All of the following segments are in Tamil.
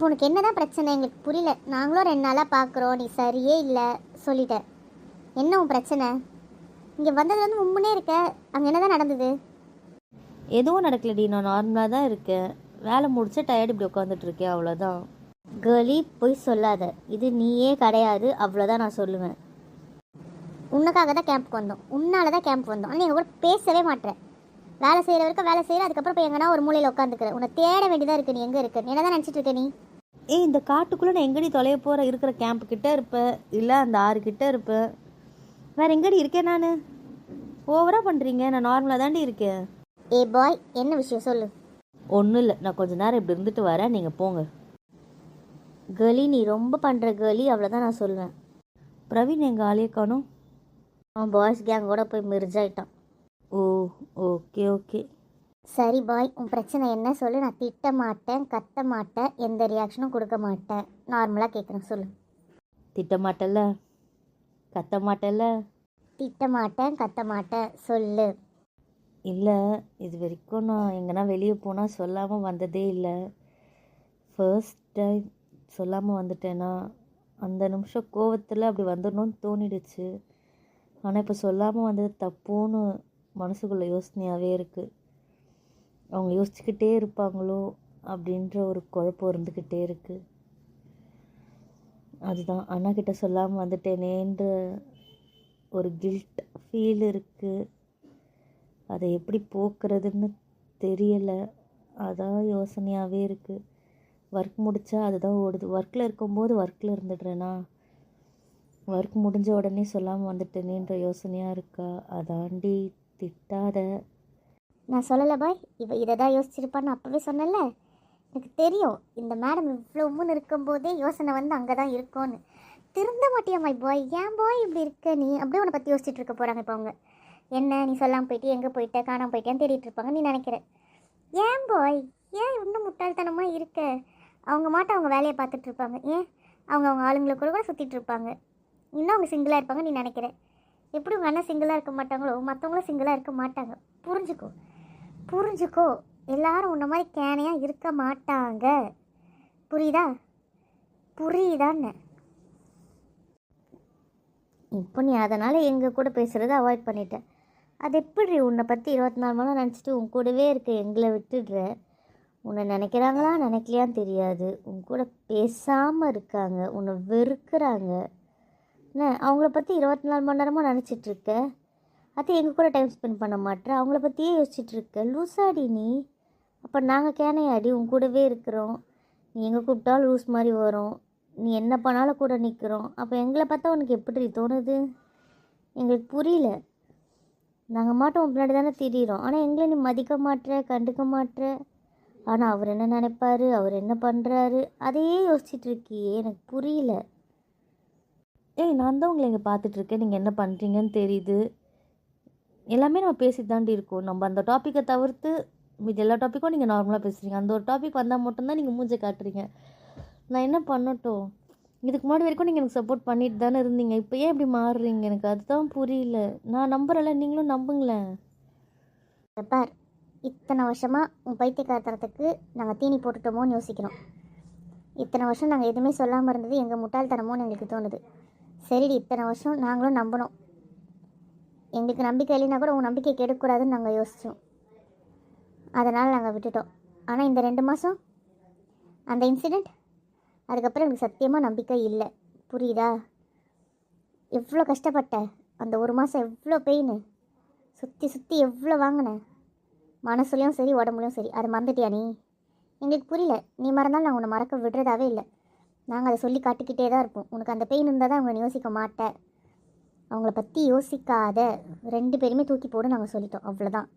இப்போ உனக்கு என்னதான் பிரச்சனை? எங்களுக்கு புரியல. நாங்களும் ரெண்டு நாளாக பார்க்குறோம் நீ சரியே இல்லை சொல்லிட்ட. என்ன உன் பிரச்சனை? இங்கே வந்தது வந்து முன்னே இருக்க. அங்கே என்னதான் நடந்தது? எதுவும் நடக்கலடி. நான் நார்மலாக தான் இருக்கேன். வேலை முடிச்சு டயர்டு இப்படி உட்காந்துட்டு இருக்கேன். அவ்வளோதான் கேர்லி போய் சொல்லாத. இது நீயே கிடையாது. அவ்வளோதான் நான் சொல்லுவேன். உனக்காக தான் கேம்ப்க்கு வந்தோம். உன்னால தான் கேம்ப் வந்தோம். ஆனால் எங்கள் கூட பேசவே மாட்டேன் வேலை செய்கிற வரைக்கும் வேலை செய்கிற அதுக்கப்புறம் போய் எங்கன்னா ஒரு மூலையில் உட்காந்துக்கிற உன்னை தேட வேண்டியதாக இருக்கு. நீ எங்கே இருக்க? என்ன தான் நினச்சிட்டு இருக்க நீ? ஏய் இந்த காட்டுக்குள்ளே நான் எங்கடி தொலைய போகிற இருக்கிற கேம்ப் கிட்ட இருப்பேன் இல்லை அந்த ஆறு கிட்ட இருப்பேன் வேற எங்கடி இருக்கேன் நான்? ஓவராக பண்ணுறீங்க நான் நார்மலாக தாண்டி இருக்கேன். ஏ பாய் என்ன விஷயம் சொல்லு? ஒன்றும் இல்லை. நான் கொஞ்ச நேரம் இப்படி இருந்துட்டு வரேன். நீங்கள் போங்க. கேர்லி நீ ரொம்ப பண்ணுற கேர்லி அவ்வளோதான் நான் சொல்லுவேன். பிரவீன் எங்கள் ஆளையே காணும்? அவன் பாய்ஸ் கேங்கோட போய் மிர்ஜாயிட்டான். ஓ ஓகே ஓகே. சரி பாய். உன் பிரச்சனை என்ன சொல்லு. நான் திட்ட மாட்டேன் கத்த மாட்டேன் எந்த ரியாக்ஷனும் கொடுக்க மாட்டேன். நார்மலாக கேட்குறேன் சொல்லு. திட்ட மாட்டல்ல? கத்த மாட்டல்ல? திட்ட மாட்டேன் கத்த மாட்டேன் சொல்லு. இல்லை இது வரைக்கும் நான் எங்கன்னா வெளியே போனால் சொல்லாமல் வந்ததே இல்லை. ஃபர்ஸ்ட் டைம் சொல்லாமல் வந்துட்டேன்னா அந்த நிமிஷம் கோவத்தில் அப்படி வந்துடணும்னு தோணிடுச்சு. ஆனால் இப்போ சொல்லாமல் வந்தது தப்புன்னு மனசுக்குள்ளே யோசனையாகவே இருக்குது அவங்க யோசிச்சுக்கிட்டே இருப்பாங்களோ அப்படின்ற ஒரு குழப்பம் இருந்துக்கிட்டே இருக்குது அதுதான். அண்ணா கிட்ட சொல்லாமல் வந்துட்டேனேன்ற ஒரு கில்ட் ஃபீல் இருக்குது அதை எப்படி போக்குறதுன்னு தெரியலை. அதான் யோசனையாகவே இருக்குது ஒர்க் முடித்தா அதுதான் ஓடுது. ஒர்க்கில் இருக்கும்போது ஒர்க்கில் இருந்துடுறேனா? ஒர்க் முடிஞ்ச உடனே சொல்லாமல் வந்துட்டேனேன்ற யோசனையாக இருக்கா? அதாண்டி திட்டாத நான் சொல்லலை பாய். இவ இதை தான் யோசிச்சிருப்பான்னு அப்போவே சொன்னல எனக்கு தெரியும் இந்த மேடம் இவ்வளோ முன்னு இருக்கும்போதே யோசனை வந்து அங்கே தான் இருக்கும்னு. திருந்த மாட்டியா மை பாய். ஏன் பாய் இப்படி இருக்க நீ? அப்படியே உன்னை பற்றி யோசிச்சுட்டு இருக்க போகிறாங்க இப்போ அவங்க. என்ன நீ சொல்லாமல் போயிட்டு எங்கே போயிட்ட? காணாமல் போயிட்டேன்னு தேடிட்டு இருப்பாங்க நீ நினைக்கிற. ஏன் பாய்? ஏன் இன்னும் முட்டாள்தனமாக இருக்க? அவங்க மாட்ட அவங்க வேலையை பார்த்துட்டு இருப்பாங்க. ஏன்? அவங்க அவங்க ஆளுங்களை கூட கூட சுற்றிட்டு இருப்பாங்க. இன்னும் அவங்க சிங்கிளாக இருப்பாங்க நீ நினைக்கிற. எப்படி உங்கள் அண்ணன் சிங்கிளாக இருக்க மாட்டாங்களோ மற்றவங்களும் சிங்கிளாக இருக்க மாட்டாங்க. புரிஞ்சுக்கோ. புரிஞ்சுக்கோ. எல்லாரும் உன்ன மாதிரி கேனையாக இருக்க மாட்டாங்க. புரியுதா? புரியுதான்னு. இப்போ நீ அதனால் எங்கள் கூட பேசுகிறத அவாய்ட் பண்ணிட்டேன் அது எப்படி உன்னை பற்றி இருபத்தி நாலு மணி நேரம் நினச்சிட்டு உன் கூடவே இருக்க எங்களை விட்டுடுற? உன்னை நினைக்கிறாங்களா நினைக்கலையான்னு தெரியாது. உன் கூட பேசாமல் இருக்காங்க உன்னை வெறுக்கிறாங்க. என்ன அவங்கள பற்றி இருபத்தி நாலு மணி நேரமாக நினச்சிட்டு அது எங்கள் கூட டைம் ஸ்பெண்ட் பண்ண மாட்டேற அவங்கள பற்றியே யோசிச்சுட்ருக்க லூஸாடி நீ. அப்போ நாங்கள் கேனையாடி உன் கூடவே இருக்கிறோம். நீ எங்கே கூப்பிட்டாலும் லூஸ் மாதிரி வரும். நீ என்ன பண்ணாலும் கூட நிற்கிறோம் அப்போ எங்களை பார்த்தா உனக்கு எப்படி தோணுது? எங்களுக்கு புரியல. நாங்கள் மாட்டோம் உன் பின்னாடி தானே திரியிறோம். ஆனால் எங்களை நீ மதிக்க மாட்ற கண்டுக்க மாட்ற. ஆனால் அவர் என்ன நினைப்பாரு? அவர் என்ன பண்ணுறாரு அதையே யோசிச்சிட்ருக்கியே எனக்கு புரியல. ஏய் நான் தான் உங்களை இங்கே பார்த்துட்ருக்கேன் நீங்கள் என்ன பண்ணுறீங்கன்னு தெரியுது. எல்லாமே நம்ம பேசிட்டு தாண்டி இருக்கோம். நம்ம அந்த டாப்பிக்கை தவிர்த்து மீது எல்லா டாப்பிக்கும் நீங்கள் நார்மலாக பேசுகிறீங்க அந்த ஒரு டாபிக் வந்தால் மட்டும்தான் நீங்கள் மூஞ்சை காட்டுறீங்க. நான் என்ன பண்ணட்டும்? இதுக்கு முன்னாடி வரைக்கும் நீங்கள் எனக்கு சப்போர்ட் பண்ணிட்டு தானே இருந்தீங்க. இப்போ ஏன் இப்படி மாறுறீங்க? எனக்கு அதுதான் புரியல. நான் நம்புறேன்ல. நீங்களும் நம்புங்களேன். பார். இத்தனை வருஷமாக உன் பைத்தியக்காரத்தனத்துக்கு நாங்கள் தீனி போட்டுட்டோமோன்னு யோசிக்கிறோம். இத்தனை வருஷம் நாங்கள் எதுவுமே சொல்லாமல் இருந்தது எங்கள் முட்டாள்தனமோன்னு எங்களுக்கு தோணுது. சரிடி இத்தனை வருஷம் நாங்களும் நம்பினோம் எங்களுக்கு நம்பிக்கை இல்லைன்னா கூட உங்கள் நம்பிக்கை கெடுக்கக்கூடாதுன்னு நாங்கள் யோசித்தோம் அதனால் நாங்கள் விட்டுட்டோம். ஆனால் இந்த ரெண்டு மாதம் அந்த இன்சிடெண்ட் அதுக்கப்புறம் எனக்கு சத்தியமாக நம்பிக்கை இல்லை. புரியுதா? எவ்வளோ கஷ்டப்பட்ட அந்த ஒரு மாதம் எவ்வளோ பெயின் சுற்றி சுற்றி எவ்வளோ வாங்கினேன் மனசுலையும் சரி உடம்புலையும் சரி. அது மறந்துட்டியா நீ? எங்களுக்கு புரியல. நீ மறந்தாலும் நான் உன்னை மறக்க விடுறதாவே இல்லை. நாங்கள் அதை சொல்லி காட்டிக்கிட்டே தான் இருப்போம். உனக்கு அந்த பெயின் இருந்தால் தான் அவங்க யோசிக்க மாட்டேன் அவங்கள பற்றி யோசிக்காத ரெண்டு பேருமே தூக்கி போட நாங்கள் சொல்லிட்டோம். அவ்வளோதான்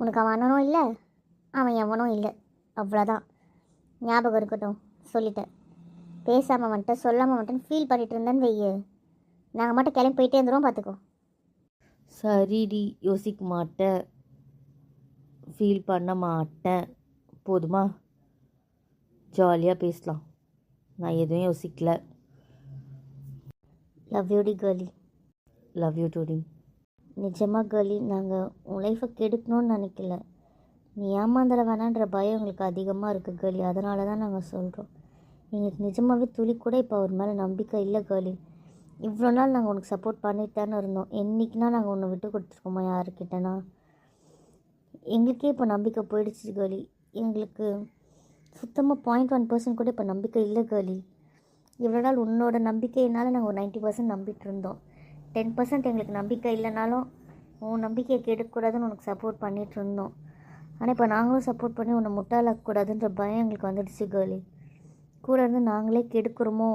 உனக்கு அவன் அண்ணனும் இல்லை அவன் எவனும் இல்லை. அவ்வளோதான் ஞாபகம் இருக்கட்டும் சொல்லிட்டேன். பேசாமல் வந்துட்டேன் சொல்லாமல் வந்துட்டேன்னு ஃபீல் பண்ணிகிட்டு இருந்தேன்னு வெய்யு நாங்கள் மட்டும் கிளம்பி போயிட்டே இருந்துருவோம் பார்த்துக்கோ சரிடி யோசிக்க மாட்டேன். ஃபீல் பண்ண மாட்டேன். போதுமா? ஜாலியாக பேசலாம். நான் எதுவும் யோசிக்கல. லவ் யூடி கேர்லி. லவ் யூ டூடி நிஜமாக கேர்லி நாங்கள் உன் லைஃப்பை கெடுக்கணும்னு நினைக்கல. நீ ஏமாந்துட வேணான்ற பயம் எங்களுக்கு அதிகமாக இருக்குது கேர்ளி அதனால தான் நாங்கள் சொல்கிறோம் எங்களுக்கு நிஜமாகவே துளி கூட இப்போ அவர் மேலே நம்பிக்கை இல்லை கேர்ளி இவ்வளோ நாள் நாங்கள் உனக்கு சப்போர்ட் பண்ணிட்டு தானே இருந்தோம். என்றைக்குனா நாங்கள் உன்னை விட்டு கொடுத்துருக்கோமா யாருக்கிட்டனா? எங்களுக்கே இப்போ நம்பிக்கை போயிடுச்சு கேர்ளி எங்களுக்கு சுத்தமாக பாயிண்ட் ஒன் பர்சன்ட் கூட இப்போ நம்பிக்கை இல்லை கேர்ளி இவ்வளோ நாள் உன்னோட நம்பிக்கையினால் நாங்கள் ஒரு நைன்ட்டி பர்சன்ட் நம்பிட்டு இருந்தோம் டென் பர்சன்ட் எங்களுக்கு நம்பிக்கை இல்லைனாலும் உன் நம்பிக்கையை கெடுக்கக்கூடாதுன்னு உனக்கு சப்போர்ட் பண்ணிட்டு இருந்தோம் ஆனால் இப்போ நாங்களும் சப்போர்ட் பண்ணி உன்னை முட்டாளாக்கக்கூடாதுன்ற பயம் எங்களுக்கு வந்துடுச்சு கேர்ளி கூட இருந்து நாங்களே கெடுக்கிறோமோ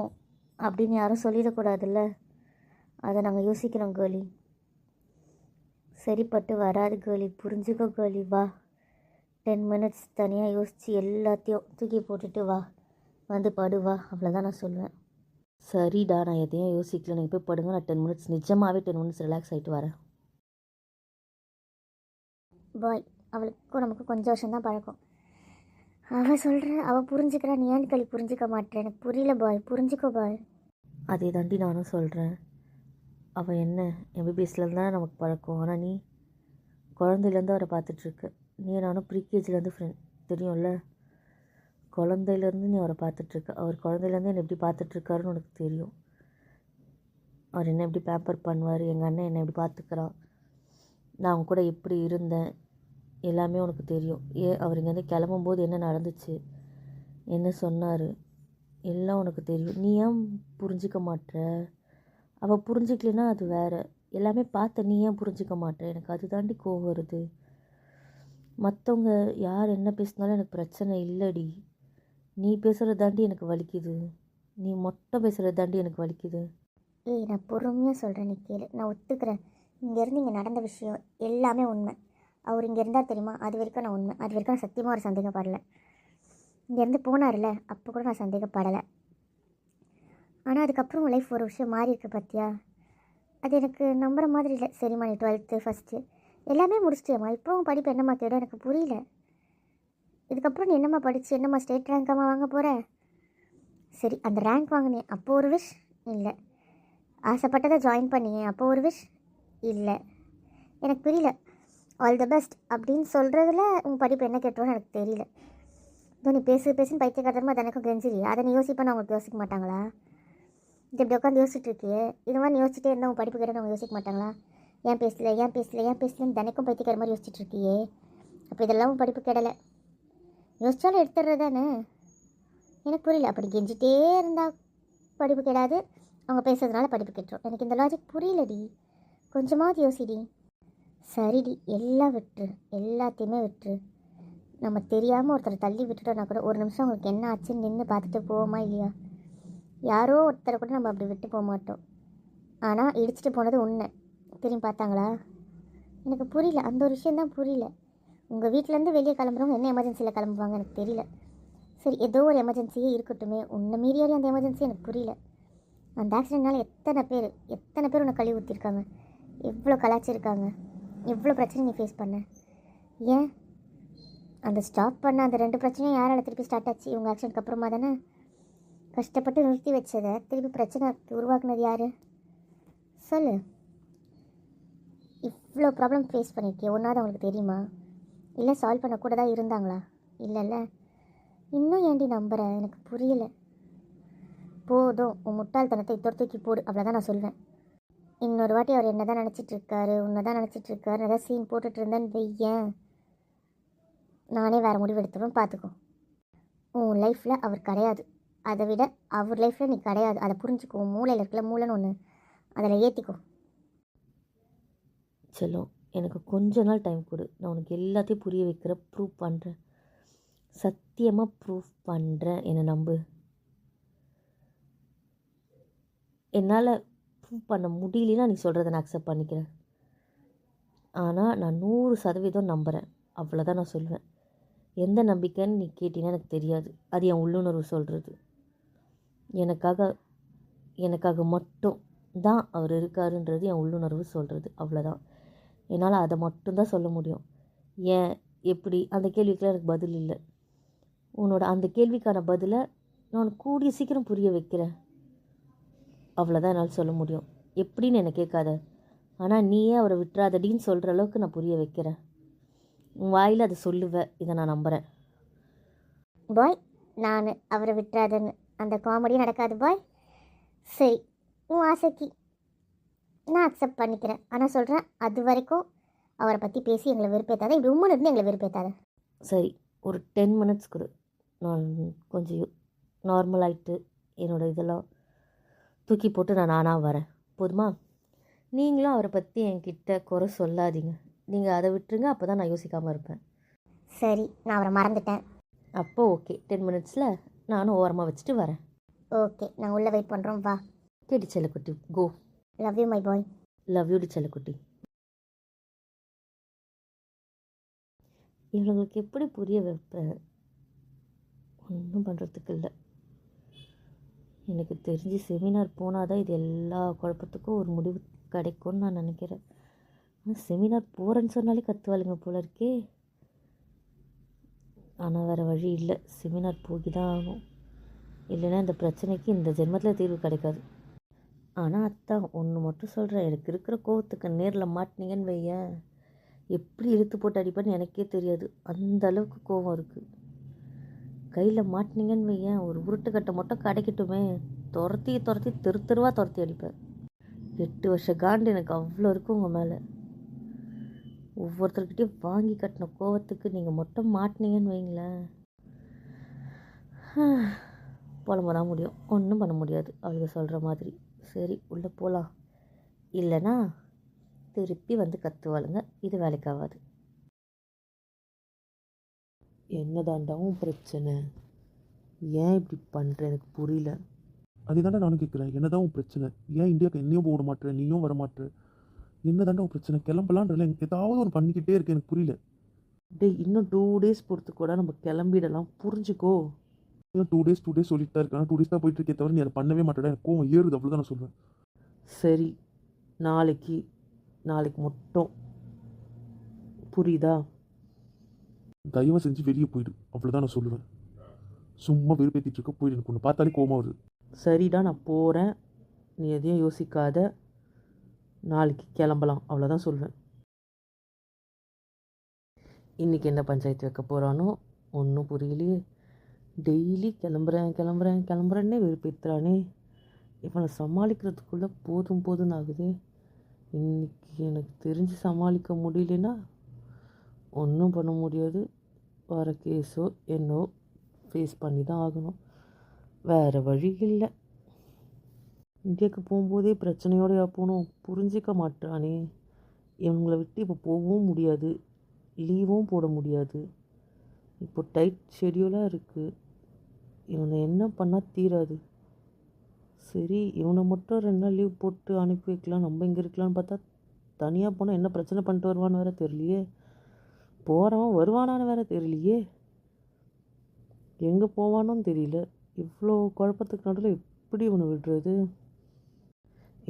அப்படின்னு யாரும் சொல்லிடக்கூடாதுல்ல? அதை நாங்கள் யோசிக்கிறோம் கேர்ளி சரிப்பட்டு வராது கேர்ளி புரிஞ்சுக்கோ கேர்ளி வா. டென் மினிட்ஸ் தனியாக யோசித்து எல்லாத்தையும் தூக்கி போட்டுட்டு வா. வந்து படு வா அவ்வளோதான் நான் சொல்லுவேன் சரிடா நான் எதையும் யோசிக்கல. நீங்கள் போய் படுங்க நான் டென் மினிட்ஸ் நிஜமாகவே டென் மினிட்ஸ் ரிலாக்ஸ் ஆகிட்டு வரேன். பாய் அவளுக்கும் நமக்கு கொஞ்சம் வருஷம்தான் பழக்கம். அவள் சொல்கிற அவள் புரிஞ்சுக்கிறா நீ ஏன் களி புரிஞ்சுக்க மாட்டேன் எனக்கு புரியல பாய் புரிஞ்சுக்கோ பாய் அதே தாண்டி நானும் சொல்கிறேன் அவள் என்ன எம்பிபிஎஸ்லேருந்து தான் நமக்கு பழக்கம். ஆனால் நீ குழந்தையிலேருந்து அவரை பார்த்துட்ருக்க நீ நானும் ப்ரீகேஜிலேருந்து ஃப்ரெண்ட் தெரியும்ல? குழந்தையிலேருந்து நீ அவரை பார்த்துட்ருக்க அவர் குழந்தையிலேருந்து என்னை எப்படி பார்த்துட்ருக்காருன்னு உனக்கு தெரியும். அவர் என்ன எப்படி பேப்பர் பண்ணுவார்? எங்கள் அண்ணன் என்னை எப்படி பார்த்துக்கிறான். நான் அவங்க கூட எப்படி இருந்தேன். எல்லாமே உனக்கு தெரியும். ஏ அவர் இங்கேருந்து கிளம்பும்போது என்ன நடந்துச்சு? என்ன சொன்னார்? எல்லாம் உனக்கு தெரியும். நீ ஏன் புரிஞ்சிக்க மாட்ற? அவள் புரிஞ்சிக்கலனா அது வேறு. எல்லாமே பார்த்த நீ ஏன் புரிஞ்சிக்க மாட்ற? எனக்கு அது தாண்டி கோவம் வருது. மற்றவங்க யார் என்ன பேசினாலும் எனக்கு பிரச்சனை இல்லைடி. நீ பேசுகிறது தாண்டி எனக்கு வலிக்குது. நீ மொட்டை பேசுகிறது தாண்டி எனக்கு வலிக்குது. ஏய் நான் பொறுமையாக சொல்கிறேன் நீ கேளு. நான் ஒத்துக்கிறேன். இங்கேருந்து இங்கே நடந்த விஷயம் எல்லாமே உண்மை. அவர் இங்கே இருந்தார் தெரியுமா? அது வரைக்கும் நான் உண்மை. அது வரைக்கும் நான் சத்தியமாக ஒரு சந்தேகப்படலை. இங்கேருந்து போனார்ல அப்போ கூட நான் சந்தேகப்படலை. ஆனால் அதுக்கப்புறம் உன் லைஃப் ஒரு விஷயம் மாறி இருக்கு பார்த்தியா அது எனக்கு நம்புகிற மாதிரி இல்லை. சரிம்மா நீ டுவெல்த்து ஃபஸ்ட்டு எல்லாமே முடிச்சிட்டியம்மா? இப்போ உன் படிப்பு என்னம்மா கேடும் எனக்கு புரியல. இதுக்கப்புறம் நீ என்னம்மா படித்து என்னம்மா ஸ்டேட் ரேங்காம்மா வாங்க போகிற சரி அந்த ரேங்க் வாங்கினே அப்போ ஒரு விஷ் இல்லை. ஆசைப்பட்டதை ஜாயின் பண்ணியே அப்போ ஒரு விஷ் இல்லை. எனக்கு புரியல. ஆல் த பெஸ்ட் அப்படின்னு சொல்கிறதுல உன் படிப்பு என்ன கேட்டோன்னு எனக்கு தெரியல. இதோ நீ பேசு பேசுன்னு பைத்தியக்காரமாக தனக்கும் கெஞ்சிரி அதை நீ யோசிப்பேன் அவங்களுக்கு யோசிக்க மாட்டாங்களா? இது இப்படி உட்காந்து யோசிச்சுட்டு இருக்கியே. இது மாதிரி யோசிச்சுட்டே இருந்தால் உன் படிப்பு கேட்டு அவங்க யோசிக்க மாட்டாங்களா? ஏன் பேசல ஏன் பேசல ஏன் பேசலன்னு தினைக்கும் பைத்தியக்கார மாதிரி யோசிச்சுட்டு இருக்கியே. அப்போ இதெல்லாம் உன் படிப்பு கேடலை. யோசிச்சாலும் எடுத்துடுறது தானே? எனக்கு புரியல. அப்படி கெஞ்சிட்டே இருந்தால் படிப்பு கெடாது. அவங்க பேசுறதுனால படிப்பு கெட்டுரும். எனக்கு இந்த லாஜிக் புரியலடி. கொஞ்சமாவது யோசிடி. சரிடி. எல்லாம் விட்டுரு. எல்லாத்தையுமே விட்டுரு. நம்ம தெரியாமல் ஒருத்தரை தள்ளி விட்டுட்டோம்னா கூட ஒரு நிமிஷம் அவங்களுக்கு என்ன ஆச்சுன்னு நின்று பார்த்துட்டு போவோமா இல்லையா? யாரோ ஒருத்தரை கூட நம்ம அப்படி விட்டு போக மாட்டோம். ஆனால் இடிச்சிட்டு போனது உண்மை திரும்பி பார்த்தாங்களா? எனக்கு புரியல. அந்த ஒரு விஷயந்தான் புரியல. உங்கள் வீட்டிலேருந்து வெளியே கிளம்புறவங்க என்ன எமர்ஜென்சியில் கிளம்புவாங்க எனக்கு தெரியல. சரி ஏதோ ஒரு எமர்ஜென்சியே இருக்கட்டுமே. உன்னை மீறியாலே அந்த எமர்ஜென்சி எனக்கு புரியல. அந்த ஆக்சிடென்ட்னால எத்தனை பேர் எத்தனை பேர் உன்னை கழுவி ஊற்றிருக்காங்க எவ்வளோ கலாச்சிருக்காங்க எவ்வளோ பிரச்சனை நீ ஃபேஸ் பண்ண? ஏன்? அந்த ஸ்டாப் பண்ண அந்த ரெண்டு பிரச்சனையும் யாரால் திருப்பி ஸ்டார்ட் ஆச்சு? இவங்க ஆக்சிடென்ட்க்கு அப்புறமா தானே? கஷ்டப்பட்டு நிறுத்தி வச்சதை திருப்பி பிரச்சனை உருவாக்குனது யார்? சொல்லு. இவ்வளோ ப்ராப்ளம் ஃபேஸ் பண்ணியிருக்கிய ஒன்றாவது அவங்களுக்கு தெரியுமா? இல்லை சால்வ் பண்ண கூட தான் இருந்தாங்களா? இல்லைல்ல. இன்னும் ஏண்டி நம்புகிற எனக்கு புரியல. போதும் உன் முட்டாள்தனத்தை இத்தோட தூக்கி போடு அவ்வளோதான் நான் சொல்வேன். இன்னொரு வாட்டி அவர் என்ன தான் நினச்சிட்ருக்காரு உன்னை தான் நினச்சிட்ருக்காரு ஏதாவது சீன் போட்டுட்டு இருந்தேன்னு வையேன். நானே வேறு முடிவு எடுத்துவேன் பார்த்துக்கோ உன் லைஃப்பில் அவர் கிடையாது. அதை விட அவர் லைஃப்பில் நீ கிடையாது. அதை புரிஞ்சுக்கோ. மூளையில் இருக்கல மூளைன்னு ஒன்று அதில் ஏற்றிக்கோ செல்லம். எனக்கு கொஞ்ச நாள் டைம் கொடு. நான் உனக்கு எல்லாத்தையும் புரிய வைக்கிற ப்ரூவ் பண்ணுறேன் சத்தியமாக ப்ரூஃப் பண்ணுறேன் என்னை நம்பு. என்னால் ப்ரூவ் பண்ண முடியலன்னா நீ சொல்கிறத நான் அக்செப்ட் பண்ணிக்கிறேன். ஆனால் நான் நூறு சதவீதம் நம்புகிறேன் அவ்வளோதான் நான் சொல்லுவேன். எந்த நம்பிக்கைன்னு நீ கேட்டீங்கன்னா எனக்கு தெரியாது. அது என் உள்ளுணர்வு சொல்கிறது எனக்காக எனக்காக மட்டும் தான் அவர் இருக்காருன்றது என் உள்ளுணர்வு சொல்கிறது அவ்வளோதான் என்னால் அதை மட்டும்தான் சொல்ல முடியும். ஏன்? எப்படி? அந்த கேள்விக்கெலாம் எனக்கு பதில் இல்லை. உன்னோட அந்த கேள்விக்கான பதிலை நான் கூடிய சீக்கிரம் புரிய வைக்கிறேன். அவ்வளோதான் என்னால் சொல்ல முடியும். எப்படின்னு என்னை கேட்காத. ஆனால் நீயே அவரை விட்டுறாதடின்னு சொல்கிற அளவுக்கு நான் புரிய வைக்கிறேன். உன் வாயில் அதை சொல்லுவேன் இதை நான் நம்புகிறேன் பாய் நான் அவரை விட்டுறாதன்னு. அந்த காமெடி நடக்காது பாய் சரி உன் ஆசைக்கு நான் அக்செப்ட் பண்ணிக்கிறேன். ஆனால் சொல்கிறேன் அது வரைக்கும் அவரை பற்றி பேசி எங்களை வெறுப்பேத்தாத. இப்படி உண்மை இருந்து எங்களை வெறுப்பேத்தாத. சரி ஒரு டென் மினிட்ஸ் கொடு. நான் கொஞ்சம் நார்மல் ஆகிட்டு என்னோடய இதெல்லாம் தூக்கி போட்டு நான் நானாக வரேன். போதுமா? நீங்களும் அவரை பற்றி என்கிட்ட குறை சொல்லாதீங்க. நீங்கள் அதை விட்டுருங்க அப்போ தான் நான் யோசிக்காமல் இருப்பேன். சரி நான் அவரை மறந்துட்டேன். அப்போ ஓகே டென் மினிட்ஸில் நானும் ஓரமாக வச்சுட்டு வரேன். ஓகே நாங்கள் உள்ளே வெயிட் பண்ணுறோம் வா. கேட்டி செல்லக்குட்டி கோ love you my boy love you D செல்லக்குட்டி இவங்களுக்கு எப்படி புரிய வைப்பேன் ஒன்றும் பண்ணுறதுக்கு இல்லை எனக்கு தெரிஞ்சு செமினார் போனால் தான் இது எல்லா குழப்பத்துக்கும் ஒரு முடிவு கிடைக்கும்னு நான் நினைக்கிறேன் ஆனால் செமினார் போகிறேன்னு சொன்னாலே கற்றுவாளுங்க போல இருக்கே ஆனால் வேறு வழி இல்லை செமினார் போகி தான் ஆகும் இல்லைன்னா இந்த பிரச்சனைக்கு இந்த ஜென்மத்தில் தீர்வு கிடைக்காது ஆனால் அத்தான் ஒன்று மட்டும் சொல்கிறேன் எனக்கு இருக்கிற கோவத்துக்கு நேரில் மாட்டினீங்கன்னு வையேன். எப்படி இழுத்து போட்டு அடிப்பேன்னு எனக்கே தெரியாது. அந்த அளவுக்கு கோவம் இருக்குது கையில் மாட்டினீங்கன்னு வையேன். ஒரு உருட்டுக்கட்டை மட்டும் கிடைக்கட்டுமே. துரத்தி துரத்தி தெரு தெருவாக துரத்தி அடிப்பேன். எட்டு வருஷ காண்டு எனக்கு அவ்வளோ இருக்கும் உங்கள் மேலே. ஒவ்வொருத்தர்கிட்டையும் வாங்கி கட்டின கோவத்துக்கு நீங்கள் மட்டும் மாட்டினீங்கன்னு வைங்களேன். புலம்ப தான் முடியும். ஒன்றும் பண்ண முடியாது. அவங்க சொல்கிற மாதிரி. சரி உள்ளே போகலாம் இல்லைன்னா திருப்பி வந்து கத்துவாளுங்க. இது வேலைக்கு ஆகாது என்னதாண்டாவும் பிரச்சனை? ஏன் இப்படி பண்ணுற எனக்கு புரியல. அதே தாண்டா நானும் கேட்குறேன் என்னதான் உன் பிரச்சனை? ஏன் இந்தியாவுக்கு என்னையும் போக மாட்டேற நீயும் வர மாட்டேற என்னதாண்டா உன் பிரச்சனை? கிளம்பலான்றல. ஏதாவது ஒரு பண்ணிக்கிட்டே இருக்கு. எனக்கு புரியல. டேய் இன்னும் டூ டேஸ் பொறுத்து கூட நம்ம கிளம்பிடலாம். புரிஞ்சுக்கோ. டூ டேஸ் டூ டேஸ் சொல்லிட்டு தான் இருக்கேன் டூ டேஸ் தான் போயிட்டு இருக்கே தவிர நீ அதை பண்ணவே மாட்டேடா. எனக்கு கோவம் ஏறுது அவ்வளோதான் நான் சொல்லுவேன் சரி நாளைக்கு நாளைக்கு மட்டும். புரியுதா? தயவு செஞ்சு வெளியே போயிடு. அவ்வளோதான் நான் சொல்லுவேன். சும்மா வெறுப்பேற்றிட்டு இருக்க போயிடு. எனக்கு ஒன்று பார்த்தாலே கோவம் வருது. சரிடா நான் போகிறேன் நீ எதையும் யோசிக்காத. நாளைக்கு கிளம்பலாம். அவ்வளோதான் சொல்வேன். இன்றைக்கி என்ன பஞ்சாயத்து வைக்க போகிறானோ ஒன்றும் புரியலையே. டெய்லி கிளம்புறேன் கிளம்புறேன் கிளம்புறேன்னே வெறுப்பேற்றுறானே இவனை சமாளிக்கிறதுக்குள்ளே போதும் போதும்னு ஆகுது. இன்னைக்கு எனக்கு தெரிஞ்சு சமாளிக்க முடியலன்னா ஒன்றும் பண்ண முடியாது. வர கேஸோ என்னோ ஃபேஸ் பண்ணி தான் ஆகணும். வேறு வழி இல்லை. இந்தியாவுக்கு போகும்போதே பிரச்சனையோடயா போகணும் புரிஞ்சிக்க மாட்டானே. இவங்களை விட்டு இப்போ போகவும் முடியாது. லீவும் போட முடியாது. இப்போ டைட் ஷெடியூலாக இருக்குது இவனை என்ன பண்ணால் தீராது. சரி இவனை மட்டும் ரெண்டு நாள் லீவ் போட்டு அனுப்பி வைக்கலாம். நம்ம இங்கே இருக்கலாம்னு பார்த்தா தனியாக போனால் என்ன பிரச்சனை பண்ணிட்டு வருவான்னு வேற தெரியலையே. போகிறவன் வருவானான்னு வேற தெரியலையே. எங்கே போவானும் தெரியல. இவ்வளோ குழப்பத்துக்கு நடுவில் எப்படி இவனை விடுறது?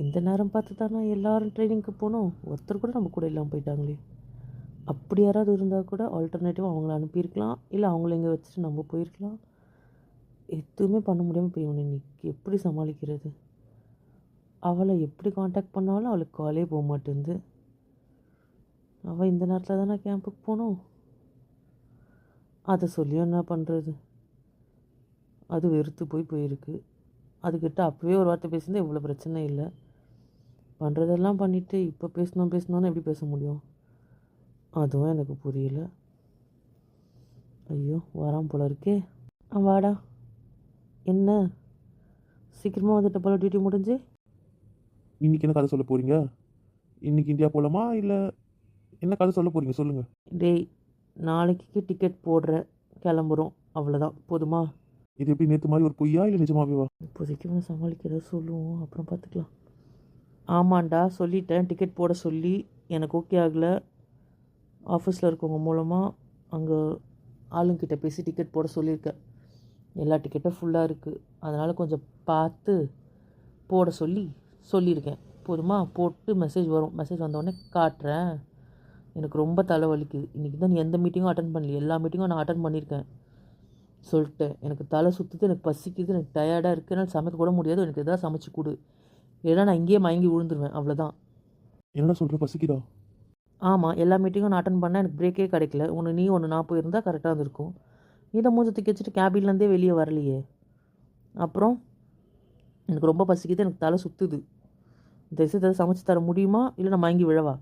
இந்த நேரம் பார்த்து தானே எல்லாரும் ட்ரைனிங்க்கு போனோம். ஒருத்தர் கூட நம்ம கூட இல்லாமல் போயிட்டாங்களே. அப்படி யாராவது இருந்தால் கூட ஆல்டர்னேட்டிவ் அவங்கள அனுப்பியிருக்கலாம். இல்லை அவங்கள இங்கே வச்சுட்டு நம்ம போயிருக்கலாம். எதுவுமே பண்ண முடியாமல் போய் உன்னை இன்னைக்கு எப்படி சமாளிக்கிறது? அவளை எப்படி காண்டாக்ட் பண்ணாலும் அவளுக்கு காலே போக மாட்டேங்குது. அவள் இந்த நேரத்தில் தானே கேம்புக்கு போகணும்? அதை சொல்லியும் என்ன பண்ணுறது அது வெறுத்து போய் போயிருக்கு. அதுக்கிட்ட அப்போவே ஒரு வார்த்தை பேசியிருந்தால் இவ்வளோ பிரச்சனை இல்லை. பண்ணுறதெல்லாம் பண்ணிவிட்டு இப்போ பேசணும் பேசணும்னு எப்படி பேச முடியும்? அதுவும் எனக்கு புரியல. ஐயோ வரான் போல இருக்கே. ஆ வாடா. என்ன? சீக்கிரமாக வந்துட்ட போல டியூட்டி முடிஞ்சு. இன்னைக்கு என்ன கதை சொல்ல போறீங்க? இன்னைக்கு இந்தியா போகலாமா இல்லை என்ன கதை சொல்ல போறீங்க? சொல்லுங்க. டேய் நாளைக்கு டிக்கெட் போடுற. கிளம்புறோம். அவ்வளோதான் போதுமா? இது எப்படி நேற்று மாதிரி ஒரு பொய்யா இல்லை நிஜமாவேவா? இப்போதைக்கு இவனை சமாளிக்கிறத சொல்லுவோம். அப்புறம் பார்த்துக்கலாம். ஆமாண்டா சொல்லிட்டேன். டிக்கெட் போட சொல்லி எனக்கு ஓகே ஆகலை. ஆஃபீஸில் இருக்கவங்க மூலமாக அங்கே ஆளுங்கிட்ட பேசி டிக்கெட் போட சொல்லியிருக்கேன். எல்லா டிக்கெட்டும் ஃபுல்லாக இருக்குது அதனால் கொஞ்சம் பார்த்து போட சொல்லி சொல்லியிருக்கேன். போதுமா? போட்டு மெசேஜ் வரும். மெசேஜ் வந்தோடனே காட்டுறேன். எனக்கு ரொம்ப தலை வலிக்குது இன்றைக்கி தான் நீ எந்த மீட்டிங்கும் அட்டன் பண்ணல எல்லா மீட்டிங்கும் நான் அட்டன் பண்ணியிருக்கேன். சொல்லிட்டேன். எனக்கு தலை சுற்றுது எனக்கு பசிக்குது எனக்கு டயர்டாக இருக்குது என்னால் சமைக்க கூட முடியாது. எனக்கு எதாவது சமைச்சு கொடு. இல்லைன்னா நான் இங்கேயே மயங்கி விழுந்துருவேன். அவ்வளோதான் என்னடா சொல்கிற பசிக்குதா? ஆமாம் எல்லா மீட்டிங்கும் நான் அட்டன் பண்ணேன் எனக்கு பிரேக்கே கிடைக்கல. ஒன்று நீ ஒன்று நான் போயிருந்தா கரெக்டாக இருந்திருக்கும். நீ தான் மூஞ்ச தூக்கி வச்சுட்டு கேபின்லேருந்தே வெளியே வரலையே. அப்புறம் எனக்கு ரொம்ப பசிக்குது எனக்கு தலை சுற்றுது தயவுசெய்து ஏதாவது சமைச்சு தர முடியுமா? இல்லை நான் மயங்கி விழவா?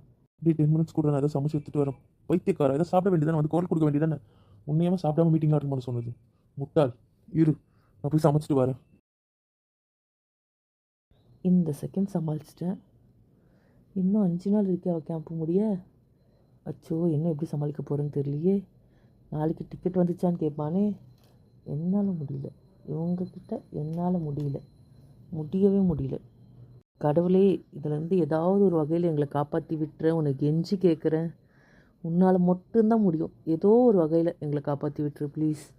டே டென் மினிட்ஸ் கூட நான் எதாவது சமைச்சு எடுத்துட்டு வரேன். பைத்தியக்காரா எதாவது சாப்பிட வேண்டியதானே வந்து கால் கொடுக்க வேண்டியதானே உன்னையாம சாப்பிடாம மீட்டிங் அட்டன் சொன்னது. முட்டாள். இரு நான் போய் சமைச்சிட்டு வரேன். இந்த செகண்ட் சமாளிச்சிட்டேன். இன்னும் அஞ்சு நாள் இருக்கே அவள் கேம்ப் முடிய. அச்சோ என்ன எப்படி சமாளிக்க போகிறேன்னு தெரியலையே. நாளைக்கு டிக்கெட் வந்துச்சான்னு கேட்பானே. என்னால் முடியல. இவங்கக்கிட்ட என்னால் முடியல. முடியவே முடியல. கடவுளே இதுலேருந்து ஏதாவது ஒரு வகையில் எங்களை காப்பாற்றி விட்டுறேன். உனக்கு கெஞ்சி கேட்குறேன் உன்னால் மட்டும்தான் முடியும். ஏதோ ஒரு வகையில் எங்களை காப்பாற்றி விட்டுரு ப்ளீஸ்